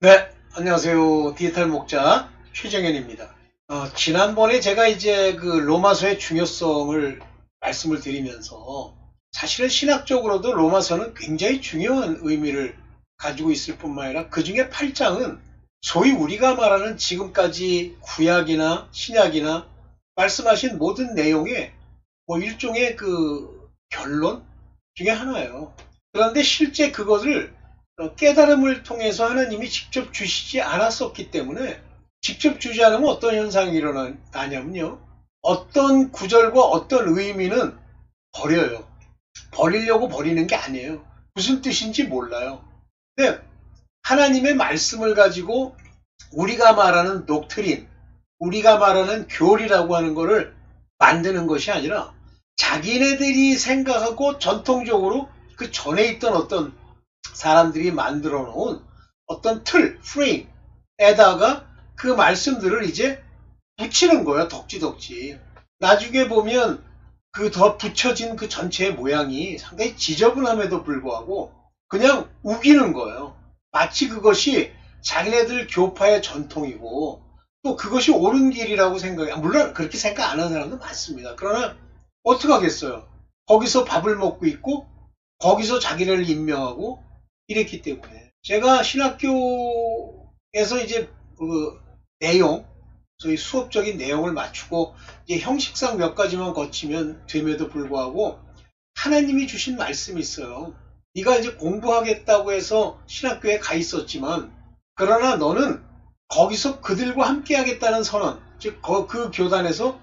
네, 안녕하세요. 디지털 목자 최정현입니다. 어, 지난번에 제가 이제 그 로마서의 중요성을 말씀을 드리면서 사실은 신학적으로도 로마서는 굉장히 중요한 의미를 가지고 있을 뿐만 아니라 그 중에 8장은 소위 우리가 말하는 지금까지 구약이나 신약이나 말씀하신 모든 내용의 뭐 일종의 그 결론 중에 하나예요. 그런데 실제 그것을 어, 깨달음을 통해서 하나님이 직접 주시지 않았었기 때문에 직접 주지 않으면 어떤 현상이 일어나냐면요. 어떤 구절과 어떤 의미는 버려요. 버리려고 버리는 게 아니에요. 무슨 뜻인지 몰라요. 근데 하나님의 말씀을 가지고 우리가 말하는 녹트린, 우리가 말하는 교리라고 하는 것을 만드는 것이 아니라 자기네들이 생각하고 전통적으로 그 전에 있던 어떤 사람들이 만들어 놓은 어떤 틀, 프레임에다가 그 말씀들을 이제 붙이는 거야, 덕지덕지. 나중에 보면 그 더 붙여진 그 전체의 모양이 상당히 지저분함에도 불구하고 그냥 우기는 거예요. 마치 그것이 자기네들 교파의 전통이고 또 그것이 옳은 길이라고 생각해. 물론 그렇게 생각 안 하는 사람도 많습니다. 그러나 어떡하겠어요. 거기서 밥을 먹고 있고 거기서 자기를 임명하고 이랬기 때문에 제가 신학교에서 이제 그 내용 저희 수업적인 내용을 맞추고 이제 형식상 몇 가지만 거치면 됨에도 불구하고 하나님이 주신 말씀이 있어요. 네가 이제 공부하겠다고 해서 신학교에 가 있었지만 그러나 너는 거기서 그들과 함께 하겠다는 선언, 즉 그 교단에서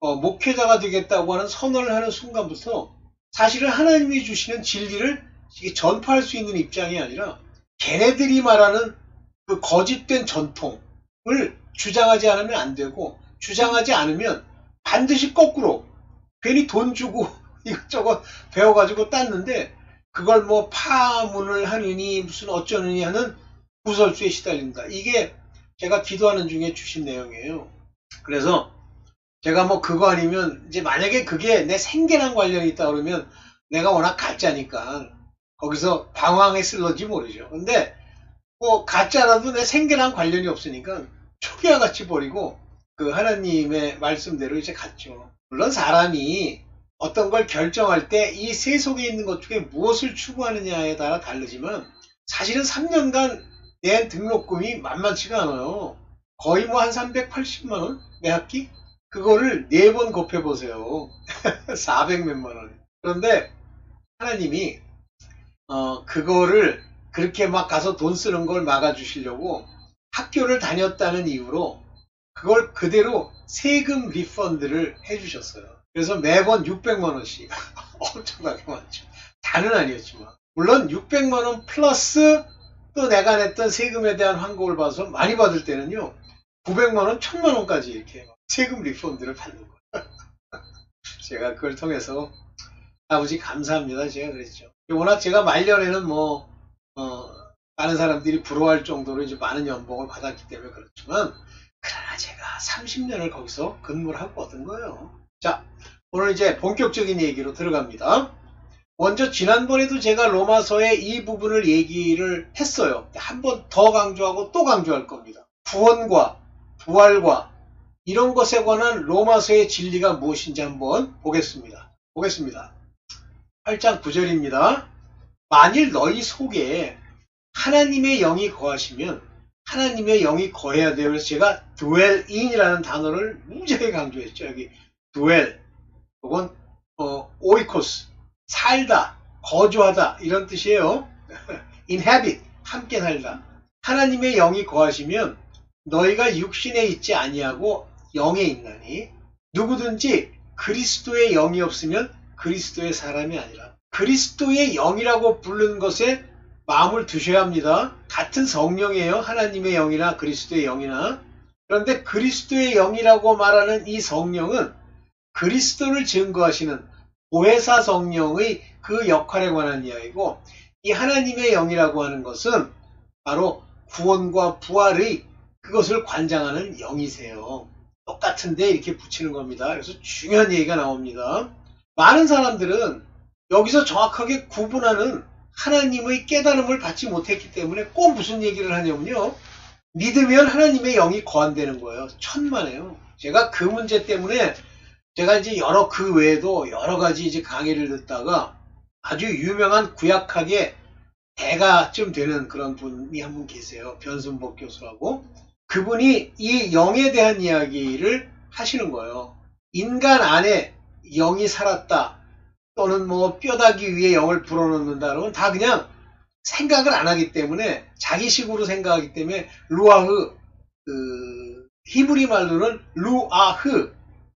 어, 목회자가 되겠다고 하는 선언을 하는 순간부터 사실은 하나님이 주시는 진리를 전파할 수 있는 입장이 아니라 걔네들이 말하는 그 거짓된 전통을 주장하지 않으면 안 되고 주장하지 않으면 반드시 거꾸로 괜히 돈 주고 이것저것 배워가지고 땄는데 그걸 뭐 파문을 하느니 무슨 어쩌느니 하는 구설수에 시달린다. 이게 제가 기도하는 중에 주신 내용이에요. 그래서 제가 뭐 그거 아니면 이제 만약에 그게 내 생계랑 관련이 있다 그러면 내가 워낙 가짜니까 거기서 방황했을런지 모르죠. 근데 뭐 가짜라도 내 생계랑 관련이 없으니까 초기와 같이 버리고 그 하나님의 말씀대로 이제 갔죠. 물론 사람이 어떤 걸 결정할 때 이 세속에 있는 것 중에 무엇을 추구하느냐에 따라 다르지만 사실은 3년간 낸 등록금이 만만치가 않아요. 거의 뭐 한 380만원 매 학기? 그거를 네 번 곱해보세요. 400 몇만 원. 그런데 하나님이 어, 그거를 그렇게 막 가서 돈 쓰는 걸 막아주시려고 학교를 다녔다는 이유로 그걸 그대로 세금 리펀드를 해주셨어요. 그래서 매번 600만원씩. 엄청나게 많죠. 다는 아니었지만. 물론 600만원 플러스 또 내가 냈던 세금에 대한 환급을 봐서 많이 받을 때는요. 900만원, 1000만원까지 이렇게 세금 리펀드를 받는 거예요. 제가 그걸 통해서 아버지 감사합니다. 제가 그랬죠. 워낙 제가 말년에는 뭐, 어, 많은 사람들이 부러워할 정도로 이제 많은 연봉을 받았기 때문에 그렇지만, 그러나 제가 30년을 거기서 근무를 하고 얻은 거예요. 자, 오늘 이제 본격적인 얘기로 들어갑니다. 먼저 지난번에도 제가 로마서의 이 부분을 얘기를 했어요. 한 번 더 강조하고 또 강조할 겁니다. 구원과 부활과 이런 것에 관한 로마서의 진리가 무엇인지 한번 보겠습니다. 보겠습니다. 8장 9절입니다. 만일 너희 속에 하나님의 영이 거하시면 하나님의 영이 거해야 돼요. 그래서 제가 dwell in이라는 단어를 무지하게 강조했죠. 여기 dwell 혹은 어, oikos 살다, 거주하다 이런 뜻이에요. inhabit 함께 살다. 하나님의 영이 거하시면 너희가 육신에 있지 아니하고 영에 있나니 누구든지 그리스도의 영이 없으면 그리스도의 사람이 아니라 그리스도의 영이라고 부르는 것에 마음을 두셔야 합니다. 같은 성령이에요. 하나님의 영이나 그리스도의 영이나. 그런데 그리스도의 영이라고 말하는 이 성령은 그리스도를 증거하시는 보혜사 성령의 그 역할에 관한 이야기고 이 하나님의 영이라고 하는 것은 바로 구원과 부활의 그것을 관장하는 영이세요. 똑같은데 이렇게 붙이는 겁니다. 그래서 중요한 얘기가 나옵니다. 많은 사람들은 여기서 정확하게 구분하는 하나님의 깨달음을 받지 못했기 때문에 꼭 무슨 얘기를 하냐면요. 믿으면 하나님의 영이 거한되는 거예요. 천만에요. 제가 그 문제 때문에 제가 이제 여러 그 외에도 여러 가지 이제 강의를 듣다가 아주 유명한 구약학의 대가쯤 되는 그런 분이 한 분 계세요. 변순복 교수라고. 그분이 이 영에 대한 이야기를 하시는 거예요. 인간 안에 영이 살았다. 또는 뭐 뼈다귀 위에 영을 불어넣는다. 그러면 다 그냥 생각을 안 하기 때문에 자기식으로 생각하기 때문에 루아흐 그 히브리 말로는 루아흐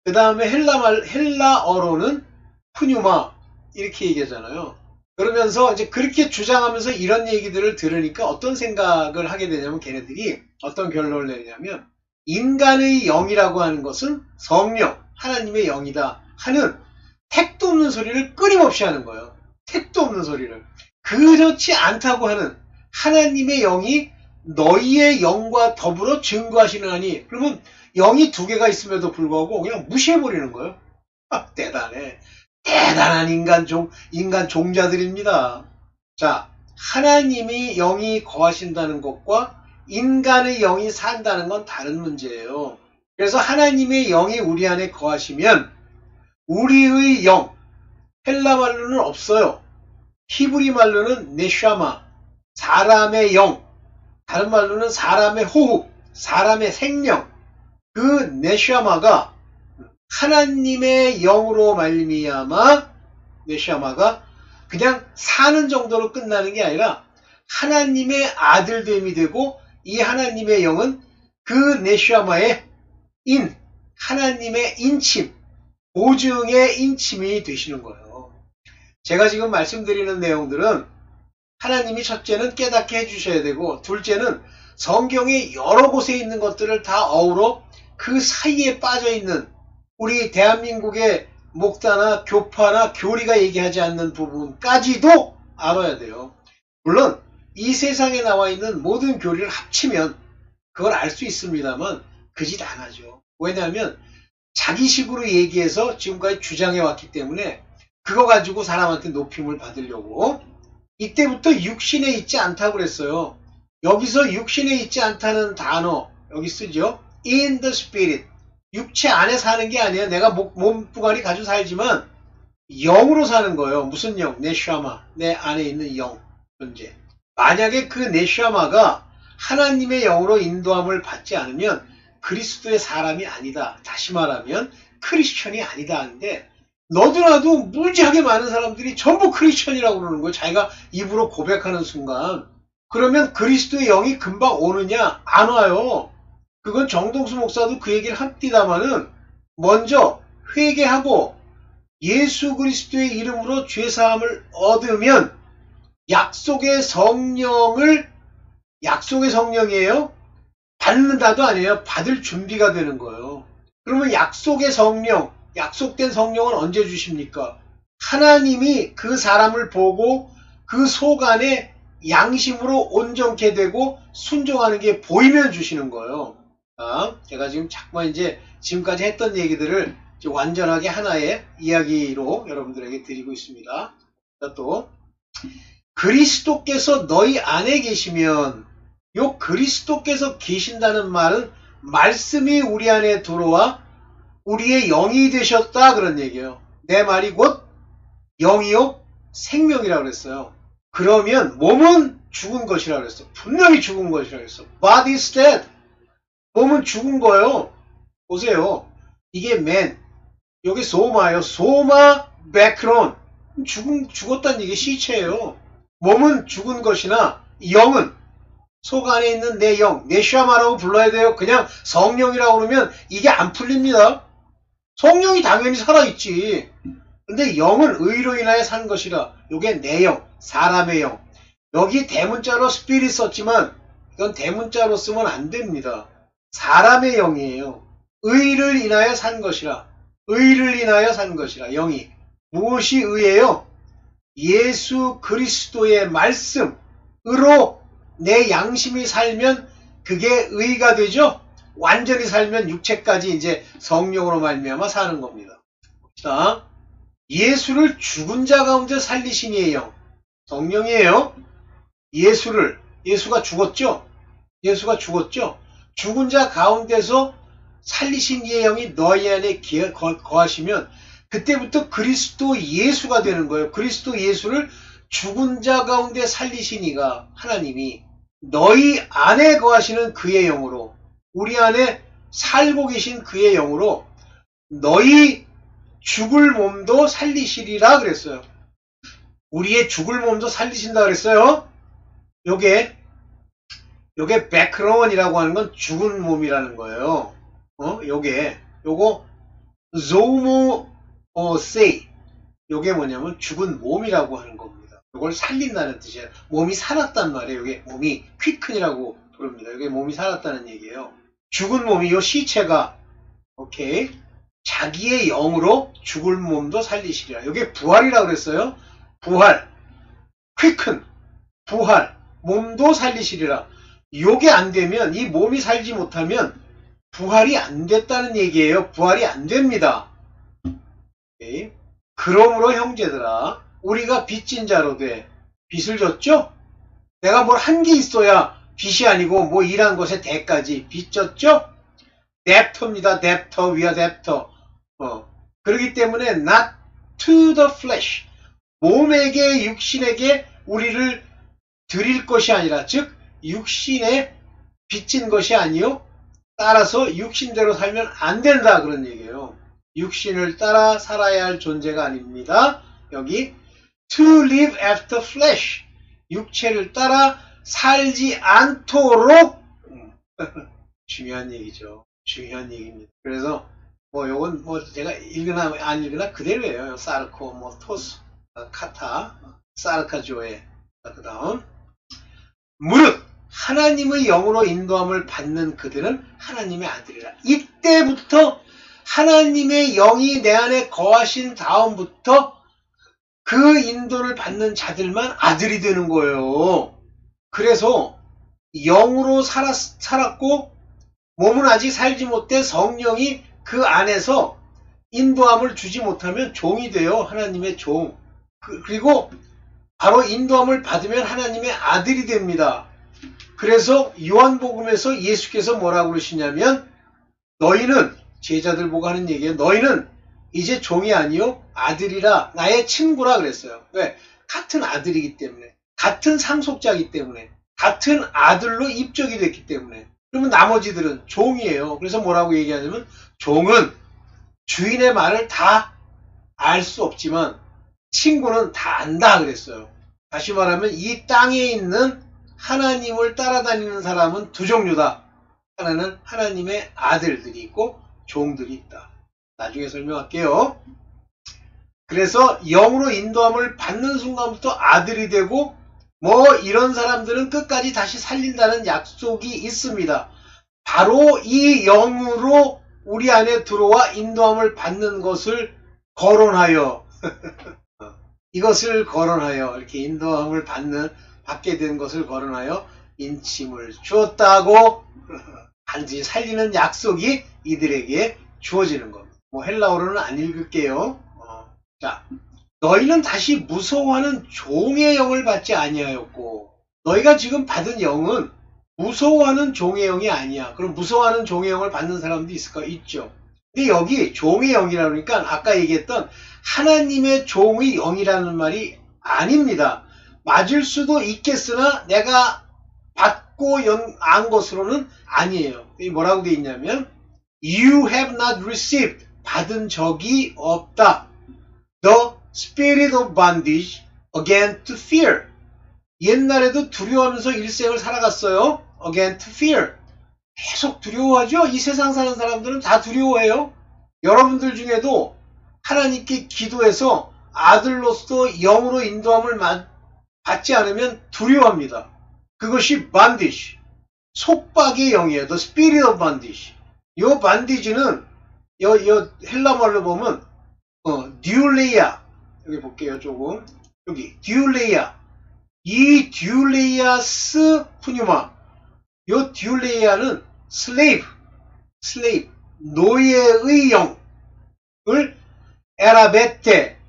그 다음에 헬라 말 헬라어로는 푸뉴마 이렇게 얘기하잖아요. 그러면서 이제 그렇게 주장하면서 이런 얘기들을 들으니까 어떤 생각을 하게 되냐면 걔네들이 어떤 결론을 내냐면 인간의 영이라고 하는 것은 성령 하나님의 영이다 하는 택도 없는 소리를 끊임없이 하는 거예요. 택도 없는 소리를. 그렇지 않다고 하는 하나님의 영이 너희의 영과 더불어 증거하시느니 그러면 영이 두 개가 있음에도 불구하고 그냥 무시해버리는 거예요. 아, 대단해. 대단한 인간 종, 인간 종자들입니다. 자, 하나님이 영이 거하신다는 것과 인간의 영이 산다는 건 다른 문제예요. 그래서 하나님의 영이 우리 안에 거하시면 우리의 영, 헬라 말로는 없어요. 히브리 말로는 네샤마, 사람의 영, 다른 말로는 사람의 호흡, 사람의 생명, 그 네샤마가 하나님의 영으로 말미암아 네샤마가 그냥 사는 정도로 끝나는 게 아니라 하나님의 아들됨이 되고 이 하나님의 영은 그 네샤마의 인, 하나님의 인침, 보증의 인침이 되시는 거예요. 제가 지금 말씀드리는 내용들은 하나님이 첫째는 깨닫게 해주셔야 되고 둘째는 성경의 여러 곳에 있는 것들을 다 어우러 그 사이에 빠져 있는 우리 대한민국의 목사나 교파나 교리가 얘기하지 않는 부분까지도 알아야 돼요. 물론 이 세상에 나와 있는 모든 교리를 합치면 그걸 알 수 있습니다만 그 짓 안 하죠. 왜냐하면 자기식으로 얘기해서 지금까지 주장해 왔기 때문에 그거 가지고 사람한테 높임을 받으려고 이때부터 육신에 있지 않다고 그랬어요. 여기서 육신에 있지 않다는 단어 여기 쓰죠. in the spirit. 육체 안에 사는 게 아니에요. 내가 몸부관이 가지고 살지만 영으로 사는 거예요. 무슨 영? 내 샤마. 내 안에 있는 영. 존재. 만약에 그 네샤마가 하나님의 영으로 인도함을 받지 않으면 그리스도의 사람이 아니다. 다시 말하면 크리스천이 아니다 하는데 너도나도 무지하게 많은 사람들이 전부 크리스천이라고 그러는 거예요. 자기가 입으로 고백하는 순간. 그러면 그리스도의 영이 금방 오느냐? 안 와요. 그건 정동수 목사도 그 얘기를 합디다마는 먼저 회개하고 예수 그리스도의 이름으로 죄사함을 얻으면 약속의 성령을 약속의 성령이에요. 받는다도 아니에요. 받을 준비가 되는 거예요. 그러면 약속의 성령, 약속된 성령은 언제 주십니까? 하나님이 그 사람을 보고 그 속 안에 양심으로 온전케 되고 순종하는 게 보이면 주시는 거예요. 아, 제가 지금 자꾸만 이제 지금까지 했던 얘기들을 완전하게 하나의 이야기로 여러분들에게 드리고 있습니다. 또 그리스도께서 너희 안에 계시면 요 그리스도께서 계신다는 말은 말씀이 우리 안에 들어와 우리의 영이 되셨다 그런 얘기예요. 내 말이 곧 영이요 생명이라고 그랬어요. 그러면 몸은 죽은 것이라고 그랬어. 분명히 죽은 것이라고 그랬어. Body is dead. 몸은 죽은 거예요. 보세요. 이게 맨. 여기 소마예요. 소마 베크론. 죽은, 죽었다는 얘기 시체예요. 몸은 죽은 것이나 영은 속 안에 있는 내 영, 내 샤마라고 불러야 돼요. 그냥 성령이라고 그러면 이게 안 풀립니다. 성령이 당연히 살아있지. 근데 영은 의로 인하여 산 것이라. 요게 내 영, 사람의 영. 여기 대문자로 스피릿 썼지만 이건 대문자로 쓰면 안 됩니다. 사람의 영이에요. 의를 인하여 산 것이라. 의를 인하여 산 것이라. 영이. 무엇이 의예요? 예수 그리스도의 말씀으로 내 양심이 살면 그게 의가 되죠. 완전히 살면 육체까지 이제 성령으로 말미암아 사는 겁니다. 자, 예수를 죽은 자 가운데 영. 성령이에요. 예수를 예수가 죽었죠. 예수가 죽었죠. 죽은 자 가운데서 살리신 영이 너희 안에 거하시면 그때부터 그리스도 예수가 되는 거예요. 그리스도 예수를 죽은 자 가운데 살리신 이가 하나님이 너희 안에 거하시는 그의 영으로 우리 안에 살고 계신 그의 영으로 너희 죽을 몸도 살리시리라 그랬어요. 우리의 죽을 몸도 살리신다 그랬어요. 요게 요게 백크론이라고 하는 건 죽은 몸이라는 거예요. 어? 요게 요거 zomo 어 say 요게 뭐냐면 죽은 몸이라고 하는 겁니다. 요걸 살린다는 뜻이에요. 몸이 살았단 말이에요. 요게 몸이 퀴큰이라고 부릅니다. 요게 몸이 살았다는 얘기예요. 죽은 몸이 요 시체가 오케이 자기의 영으로 죽을 몸도 살리시리라. 요게 부활이라고 그랬어요. 부활 퀴큰 부활 몸도 살리시리라. 요게 안 되면 이 몸이 살지 못하면 부활이 안 됐다는 얘기예요. 부활이 안 됩니다. 오케이. 그러므로 형제들아 우리가 빚진 자로 돼 빚을 졌죠? 내가 뭘 한 게 있어야 빚이 아니고 뭐 일한 것의 대까지 빚 졌죠? 뎁터입니다. 뎁터 위아 뎁터 어. 그렇기 때문에 not to the flesh 몸에게 육신에게 우리를 드릴 것이 아니라 즉 육신에 빚진 것이 아니요 따라서 육신대로 살면 안 된다 그런 얘기예요. 육신을 따라 살아야 할 존재가 아닙니다. 여기 to live after flesh 육체를 따라 살지 않도록 음, 중요한 얘기죠. 중요한 얘기입니다. 그래서 뭐 요건 뭐 제가 읽으나 안 읽으나 그대로예요. 사르코 뭐 토스 어, 카타 사르카조에 그 다음 무릇 하나님의 영으로 인도함을 받는 그들은 하나님의 아들이라. 이때부터 하나님의 영이 내 안에 거하신 다음부터 그 인도를 받는 자들만 아들이 되는 거예요. 그래서 영으로 살았, 살았고 몸은 아직 살지 못해 성령이 그 안에서 인도함을 주지 못하면 종이 돼요. 하나님의 종. 그- 그리고 바로 인도함을 받으면 하나님의 아들이 됩니다. 그래서 요한복음에서 예수께서 뭐라고 그러시냐면 너희는 제자들 보고 하는 얘기예요. 너희는 이제 종이 아니요 아들이라 나의 친구라 그랬어요. 왜? 같은 아들이기 때문에 같은 상속자이기 때문에 같은 아들로 입적이 됐기 때문에 그러면 나머지들은 종이에요. 그래서 뭐라고 얘기하냐면 종은 주인의 말을 다 알 수 없지만 친구는 다 안다 그랬어요. 다시 말하면 이 땅에 있는 하나님을 따라다니는 사람은 두 종류다. 하나는 하나님의 아들들이 있고 종들이 있다. 나중에 설명할게요. 그래서 영으로 인도함을 받는 순간부터 아들이 되고 뭐 이런 사람들은 끝까지 다시 살린다는 약속이 있습니다. 바로 이 영으로 우리 안에 들어와 인도함을 받는 것을 거론하여 이것을 거론하여 이렇게 인도함을 받는 받게 된 것을 거론하여 인침을 주었다고 반드시 살리는 약속이 이들에게 주어지는 겁니다. 뭐 헬라어로는 안 읽을게요. 어, 자, 너희는 다시 무서워하는 종의 영을 받지 아니하였고 너희가 지금 받은 영은 무서워하는 종의 영이 아니야. 그럼 무서워하는 종의 영을 받는 사람도 있을까? 있죠. 근데 여기 종의 영이라 그러니까 아까 얘기했던 하나님의 종의 영이라는 말이 아닙니다. 맞을 수도 있겠으나 내가 받고 연, 안 것으로는 아니에요. 이 뭐라고 돼 있냐면 You have not received 받은 적이 없다. The spirit of bondage again to fear. 옛날에도 두려워하면서 일생을 살아갔어요. again to fear. 계속 두려워하죠. 이 세상 사는 사람들은 다 두려워해요. 여러분들 중에도 하나님께 기도해서 아들로서 영으로 인도함을 마- 받지 않으면 두려워합니다. 그것이 반디시, 속박의 영이에요. The spirit of bondage. 요 반디지는 요, 요 헬라 말로 보면 어, 듀레이아 여기 볼게요 조금 여기 듀레이아 이 듀레이아스 푸뉴마 요 듀레이아는 슬레이브 슬레이브 노예의 영을 에라베테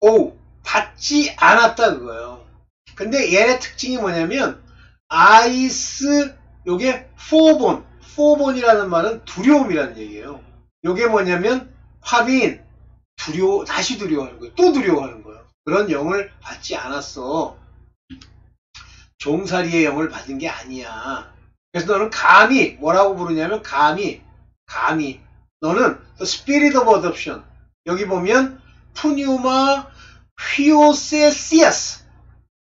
오 받지 않았다 그거예요. 근데 얘의 특징이 뭐냐면 아이스 요게 포본 포본이라는 말은 두려움이라는 얘기예요. 요게 뭐냐면 파빈 두려워 다시 두려워하는 거예요. 또 두려워하는 거예요. 그런 영을 받지 않았어. 종살이의 영을 받은 게 아니야. 그래서 너는 감히 뭐라고 부르냐면 감히 감히 너는 the spirit of adoption 여기 보면 푸뉴마 휘오세시아스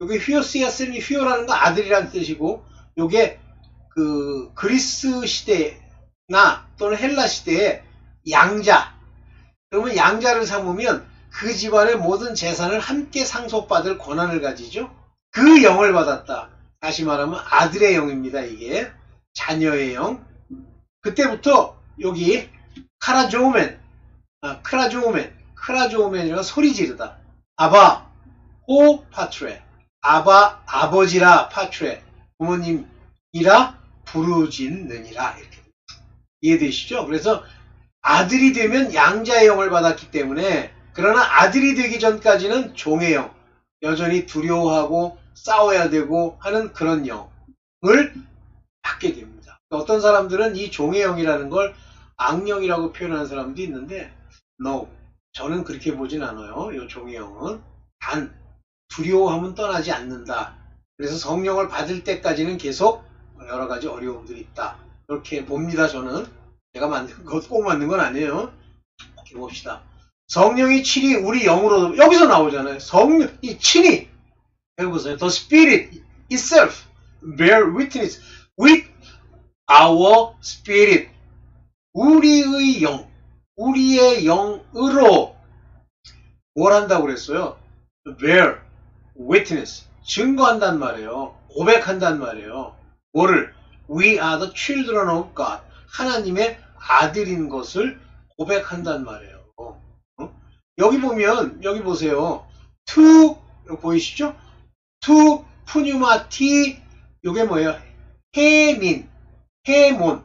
여기 휘오시아스는 휘오라는 거 아들이라는 뜻이고 요게 그 그리스 시대나 또는 헬라 시대의 양자 그러면 양자를 삼으면 그 집안의 모든 재산을 함께 상속받을 권한을 가지죠. 그 영을 받았다. 다시 말하면 아들의 영입니다. 이게 자녀의 영. 그때부터 여기 카라조우멘, 아, 크라조우멘, 크라조우멘이라고 소리 지르다. 아바, 오 파트레, 아바 아버지라 파트레, 부모님이라 부르짖느니라 이렇게 이해되시죠? 그래서 아들이 되면 양자의 영을 받았기 때문에 그러나 아들이 되기 전까지는 종의 영, 여전히 두려워하고 싸워야 되고 하는 그런 영을 받게 됩니다. 어떤 사람들은 이 종의 영이라는 걸 악령이라고 표현하는 사람도 있는데 no, 저는 그렇게 보진 않아요. 이 종의 영은 단 두려워하면 떠나지 않는다. 그래서 성령을 받을 때까지는 계속 여러 가지 어려움들이 있다. 이렇게 봅니다. 저는 제가 만든 것 꼭 만든 건 아니에요. 이렇게 봅시다. 성령이 친히 우리 영으로 여기서 나오잖아요. 성령 이 친히 해보세요. The Spirit itself bear witness with our spirit. 우리의 영, 우리의 영으로 뭘 한다고 그랬어요? bear witness 증거한단 말이에요. 고백한단 말이에요. 뭐를 we are the children of God 하나님의 아들인 것을 고백한단 말이에요. 어? 여기 보면 여기 보세요. 여기 보이시죠? to 푸뉴마티 요게 뭐예요? 해민, 해몬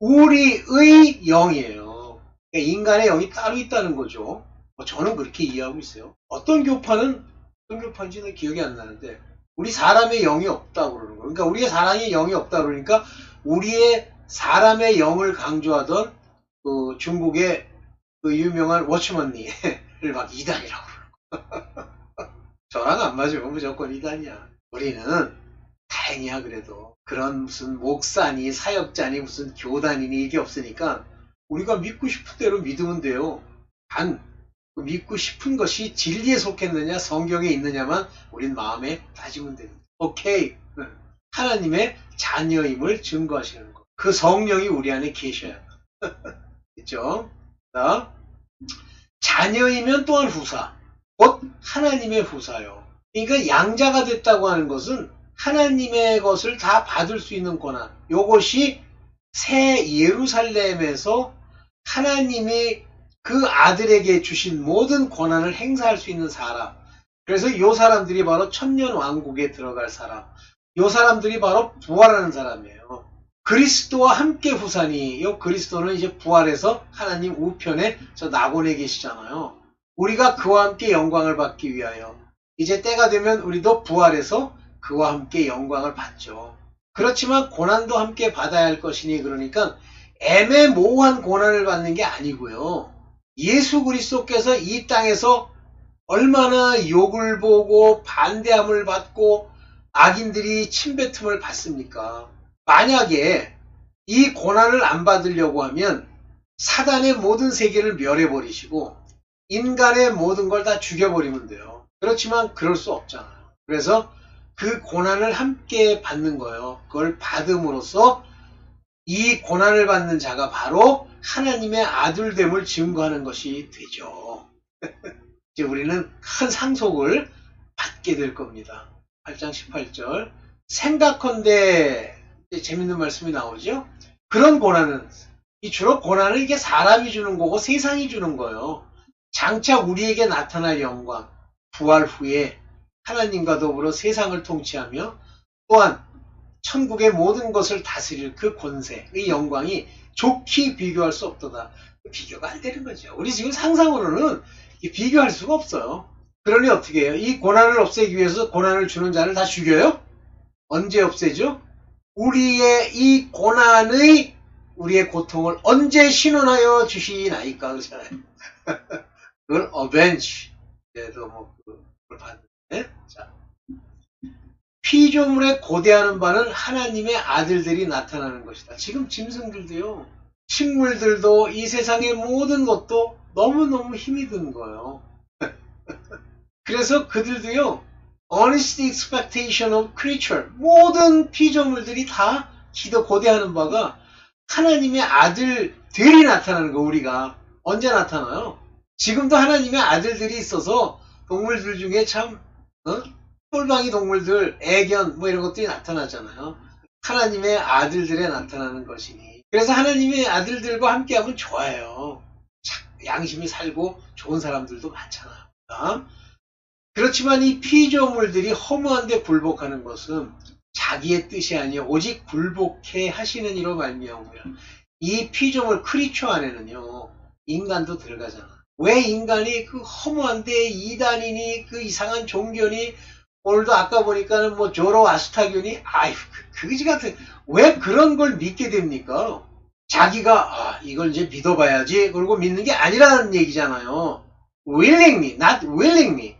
우리의 영이에요. 그러니까 인간의 영이 따로 있다는 거죠. 뭐 저는 그렇게 이해하고 있어요. 어떤 교파는 어떤 교파인지는 기억이 안 나는데 우리 사람의 영이 없다고 그러는 거예요. 그러니까 우리의 사람의 영이 없다 그러니까 우리의 사람의 영을 강조하던 그 중국의 그 유명한 워치먼니를 막 이단이라고 거예요. 저랑 안 맞으면 무조건 이단이야. 우리는 다행이야 그래도 그런 무슨 목사니 사역자니 무슨 교단이니 이게 없으니까 우리가 믿고 싶은 대로 믿으면 돼요. 단 믿고 싶은 것이 진리에 속했느냐 성경에 있느냐만 우린 마음에 따지면 됩니다. 오케이. 하나님의 자녀임을 증거하시는 것. 그 성령이 우리 안에 계셔야. 있죠? 자, 자녀이면 또한 후사. 곧 하나님의 후사요. 그러니까 양자가 됐다고 하는 것은 하나님의 것을 다 받을 수 있는 권한. 요것이 새 예루살렘에서 하나님이 그 아들에게 주신 모든 권한을 행사할 수 있는 사람. 그래서 요 사람들이 바로 천년 왕국에 들어갈 사람. 요 사람들이 바로 부활하는 사람이에요. 그리스도와 함께 후사니, 요 그리스도는 이제 부활해서 하나님 우편에 저 낙원에 계시잖아요. 우리가 그와 함께 영광을 받기 위하여 이제 때가 되면 우리도 부활해서 그와 함께 영광을 받죠. 그렇지만 고난도 함께 받아야 할 것이니 그러니까 애매모호한 고난을 받는 게 아니고요. 예수 그리스도께서 이 땅에서 얼마나 욕을 보고 반대함을 받고 악인들이 침뱉음을 받습니까? 만약에 이 고난을 안 받으려고 하면 사단의 모든 세계를 멸해버리시고 인간의 모든 걸 다 죽여버리면 돼요. 그렇지만 그럴 수 없잖아요. 그래서 그 고난을 함께 받는 거예요. 그걸 받음으로써 이 고난을 받는 자가 바로 하나님의 아들됨을 증거하는 것이 되죠. 이제 우리는 큰 상속을 받게 될 겁니다. 8장 18절. 생각컨대 재밌는 말씀이 나오죠. 그런 고난은 이 주로 고난은 이게 사람이 주는 거고 세상이 주는 거예요. 장차 우리에게 나타날 영광, 부활 후에 하나님과 더불어 세상을 통치하며 또한 천국의 모든 것을 다스릴 그 권세의 영광이 좋게 비교할 수 없도다. 비교가 안 되는 거죠. 우리 지금 상상으로는 비교할 수가 없어요. 그러니 어떻게 해요? 이 고난을 없애기 위해서 고난을 주는 자를 다 죽여요? 언제 없애죠? 우리의 이 고난의 우리의 고통을 언제 신원하여 주시나이까 그러잖아요. 그걸. 그래도 뭐 그걸 봤는데 자 피조물에 고대하는 바는 하나님의 아들들이 나타나는 것이다. 지금 짐승들도요. 식물들도 이 세상의 모든 것도 너무너무 힘이 든 거예요. 그래서 그들도요. Honest expectation of creature 모든 피조물들이 다 기도 고대하는 바가 하나님의 아들 들이 나타나는 거 우리가 언제 나타나요? 지금도 하나님의 아들들이 있어서 동물들 중에 참 어? 똘방이 동물들 애견 뭐 이런 것들이 나타나잖아요. 하나님의 아들들에 나타나는 것이니 그래서 하나님의 아들들과 함께하면 좋아요. 참 양심이 살고 좋은 사람들도 많잖아요. 어? 그렇지만 이 피조물들이 허무한 데 굴복하는 것은 자기의 뜻이 아니요 오직 굴복해 하시는 이로 말미암고요. 이 피조물 크리처 안에는요 인간도 들어가잖아. 왜 인간이 그 허무한데 이단이니 그 이상한 종교니 오늘도 아까 보니까는 뭐 조로 아스타교니 아이 그 그지 같은 왜 그런 걸 믿게 됩니까? 자기가 아 이걸 이제 믿어봐야지 그리고 믿는 게 아니라는 얘기잖아요. willingly, not willingly.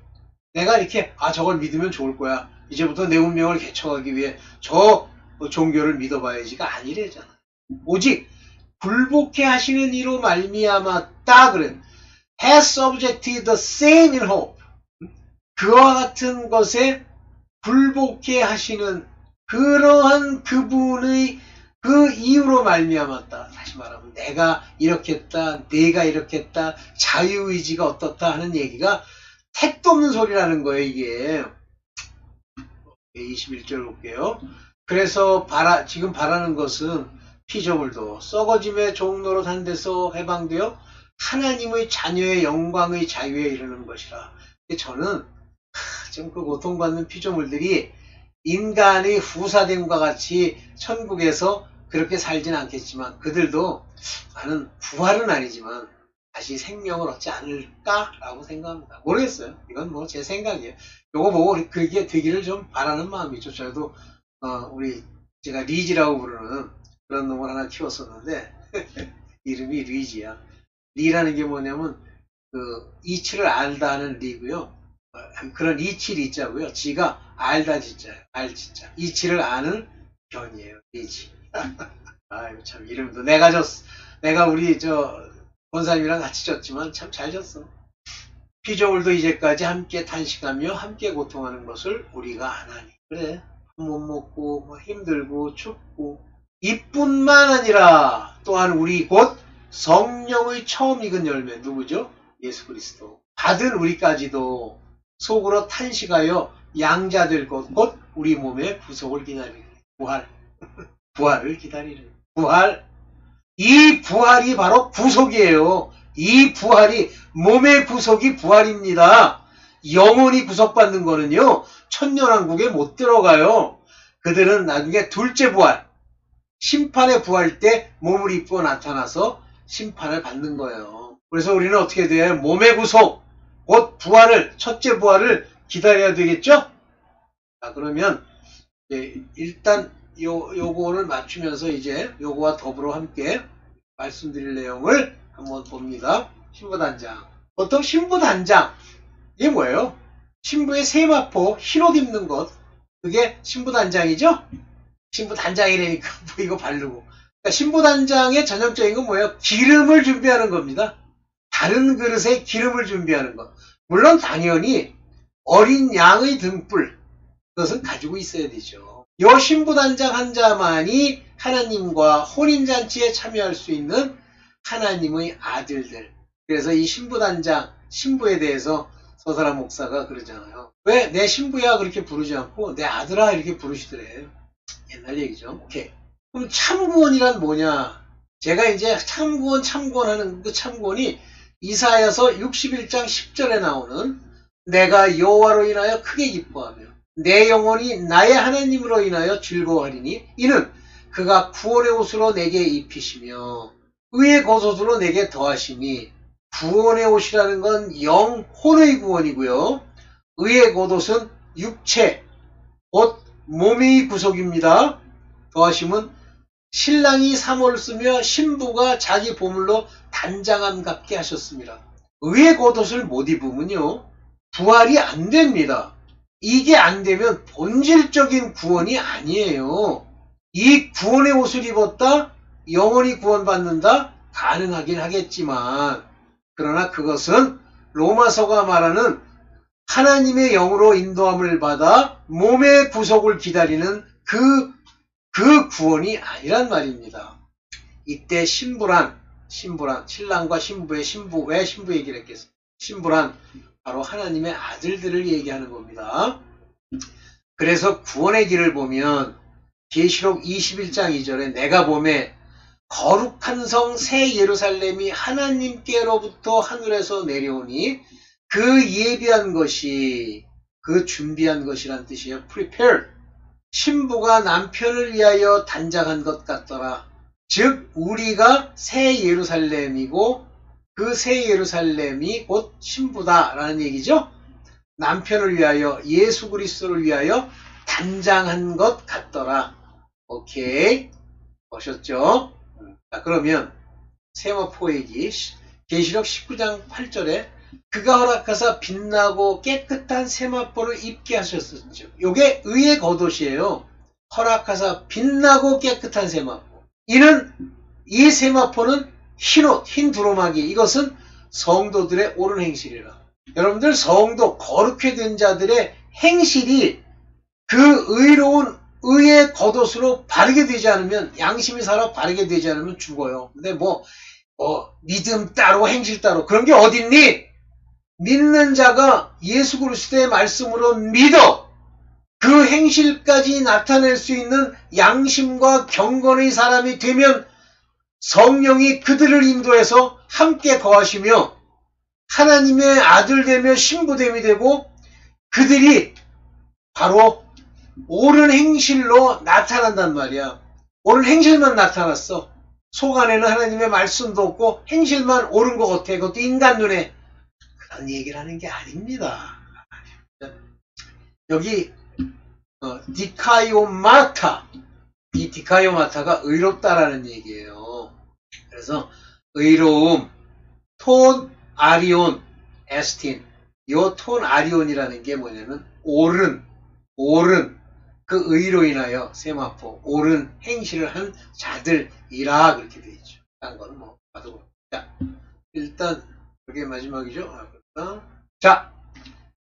내가 이렇게 아 저걸 믿으면 좋을 거야. 이제부터 내 운명을 개척하기 위해 저 종교를 믿어봐야지가 아니래잖아. 오직 굴복해 하시는 이로 말미암았다 그래. has subjected the same in hope. 그와 같은 것에 굴복해 하시는 그러한 그분의 그 이유로 말미암았다. 다시 말하면 내가 이렇게 했다, 내가 이렇게 했다, 자유의지가 어떻다 하는 얘기가 택도 없는 소리라는 거예요, 이게. 21절 볼게요. 그래서 바라, 지금 바라는 것은 피조물도 썩어짐의 종로로 한 데서 해방되어 하나님의 자녀의 영광의 자유에 이르는 것이라. 저는 지금 그 고통받는 피조물들이 인간의 후사됨과 같이 천국에서 그렇게 살진 않겠지만 그들도 나는 부활은 아니지만 다시 생명을 얻지 않을까라고 생각합니다. 모르겠어요. 이건 뭐 제 생각이에요. 요거 보고 그게 되기를 좀 바라는 마음이죠. 저도 어, 우리 제가 리지라고 부르는 그런 놈을 하나 키웠었는데 이름이 리지야. 리라는 게 뭐냐면 그 이치를 알다 하는 리고요. 어, 그런 이치를 있자고요. 지가 알다 진짜예요. 알 진짜. 이치를 아는 견이에요. 리지. 아유 참 이름도 내가 줬 내가 우리 저 권사님이랑 같이 졌지만 참 잘 졌어. 피조물도 이제까지 함께 탄식하며 함께 고통하는 것을 우리가 안 하니. 그래. 못 먹고 뭐 힘들고 춥고 이뿐만 아니라 또한 우리 곧 성령의 처음 익은 열매 누구죠? 예수 그리스도. 받은 우리까지도 속으로 탄식하여 양자될 것, 곧 우리 몸의 구속을 기다리는 부활. 부활을 기다리는 부활. 이 부활이 바로 구속이에요. 이 부활이 몸의 구속이 부활입니다. 영혼이 구속받는 거는요. 천년왕국에 못 들어가요. 그들은 나중에 둘째 부활, 심판의 부활 때 몸을 입고 나타나서 심판을 받는 거예요. 그래서 우리는 어떻게 돼요? 몸의 구속, 곧 부활을, 첫째 부활을 기다려야 되겠죠? 자, 그러면 일단 요, 요거를 맞추면서 이제 요거와 더불어 함께 말씀드릴 내용을 한번 봅니다. 신부단장. 보통 신부단장, 이게 뭐예요? 신부의 세마포, 흰옷 입는 것. 그게 신부단장이죠? 신부단장이라니까 뭐 이거 바르고. 그러니까 신부단장의 전형적인 건 뭐예요? 기름을 준비하는 겁니다. 다른 그릇에 기름을 준비하는 것. 물론 당연히 어린 양의 등불, 그것은 가지고 있어야 되죠. 요 신부단장 한 자만이 하나님과 혼인잔치에 참여할 수 있는 하나님의 아들들. 그래서 이 신부단장, 신부에 대해서 서사람 목사가 그러잖아요. 왜 내 신부야 그렇게 부르지 않고 내 아들아 이렇게 부르시더래. 옛날 얘기죠. 오케이. 그럼 참구원이란 뭐냐? 제가 이제 참구원, 참구원 하는 그 참구원이 이사야서 61장 10절에 나오는 내가 여호와로 인하여 크게 기뻐하며 내 영혼이 나의 하나님으로 인하여 즐거워하리니 이는 그가 구원의 옷으로 내게 입히시며 의의 겉옷으로 내게 더하시니 구원의 옷이라는 건 영혼의 구원이고요. 의의 겉옷은 육체, 곧 몸의 구속입니다. 더하시면 신랑이 사모를 쓰며 신부가 자기 보물로 단장함 같게 하셨습니다. 의의 겉옷을 못 입으면요. 부활이 안 됩니다. 이게 안 되면 본질적인 구원이 아니에요. 이 구원의 옷을 입었다? 영원히 구원받는다? 가능하긴 하겠지만, 그러나 그것은 로마서가 말하는 하나님의 영으로 인도함을 받아 몸의 구속을 기다리는 그, 그 구원이 아니란 말입니다. 이때 신부란, 신부란, 신랑과 신부의 신부, 왜 신부 얘기를 했겠어? 신부란 바로 하나님의 아들들을 얘기하는 겁니다. 그래서 구원의 길을 보면 계시록 21장 2절에 내가 봄에 거룩한 성 새 예루살렘이 하나님께로부터 하늘에서 내려오니 그 예비한 것이 그 준비한 것이란 뜻이에요. prepare. 신부가 남편을 위하여 단장한 것 같더라. 즉 우리가 새 예루살렘이고 그 새 예루살렘이 곧 신부다라는 얘기죠. 남편을 위하여 예수 그리스도를 위하여 단장한 것 같더라. 오케이 보셨죠? 자 그러면 세마포 얘기 계시록 19장 8절에 그가 허락하사 빛나고 깨끗한 세마포를 입게 하셨었죠. 요게 의의 겉옷이에요. 허락하사 빛나고 깨끗한 세마포. 이는 이 세마포는 흰옷, 흰 두루마기 이것은 성도들의 옳은 행실이라. 여러분들 성도 거룩해 된 자들의 행실이 그 의로운 의의 겉옷으로 바르게 되지 않으면 양심이 살아 바르게 되지 않으면 죽어요. 근데 뭐, 뭐 믿음 따로 행실 따로 그런 게 어딨니? 믿는 자가 예수 그리스도의 말씀으로 믿어 그 행실까지 나타낼 수 있는 양심과 경건의 사람이 되면 성령이 그들을 인도해서 함께 거하시며 하나님의 아들 되며 신부됨이 되고 그들이 바로 옳은 행실로 나타난단 말이야. 옳은 행실만 나타났어. 속 안에는 하나님의 말씀도 없고 행실만 옳은 것 같아. 그것도 인간 눈에. 그런 얘기를 하는 게 아닙니다. 여기 어, 디카요마타 이 디카요마타가 의롭다라는 얘기예요. 그래서 의로움, 톤 아리온, 에스틴 요 톤 아리온이라는 게 뭐냐면 옳은, 옳은 그 의로 인하여 세마포 옳은 행실을 한 자들이라 그렇게 되어 있죠. 딴 거는 뭐 봐도 그렇고. 자 일단 그게 마지막이죠. 아. 자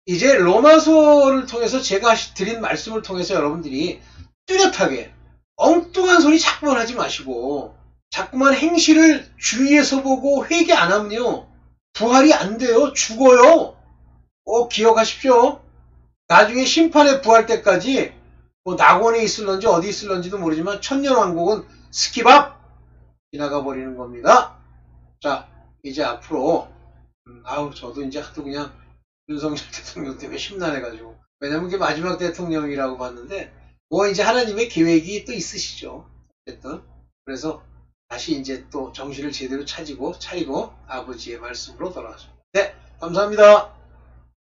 이제 로마서를 통해서 제가 드린 말씀을 통해서 여러분들이 뚜렷하게 엉뚱한 소리 자꾸만 하지 마시고 자꾸만 행실을 주위에서 보고 회개 안 하면요. 부활이 안 돼요. 죽어요. 꼭 기억하십시오. 나중에 심판에 부활 때까지 뭐 낙원에 있을런지 어디 있을런지도 모르지만 천년왕국은 스킵업! 지나가 버리는 겁니다. 자 이제 앞으로 음, 아우 저도 이제 하도 그냥 윤석열 대통령 때문에 심란해가지고. 왜냐면 그게 마지막 대통령이라고 봤는데 뭐 이제 하나님의 계획이 또 있으시죠. 어쨌든. 그래서 다시 이제 또 정신을 제대로 차지고 차리고 아버지의 말씀으로 돌아가죠 네 감사합니다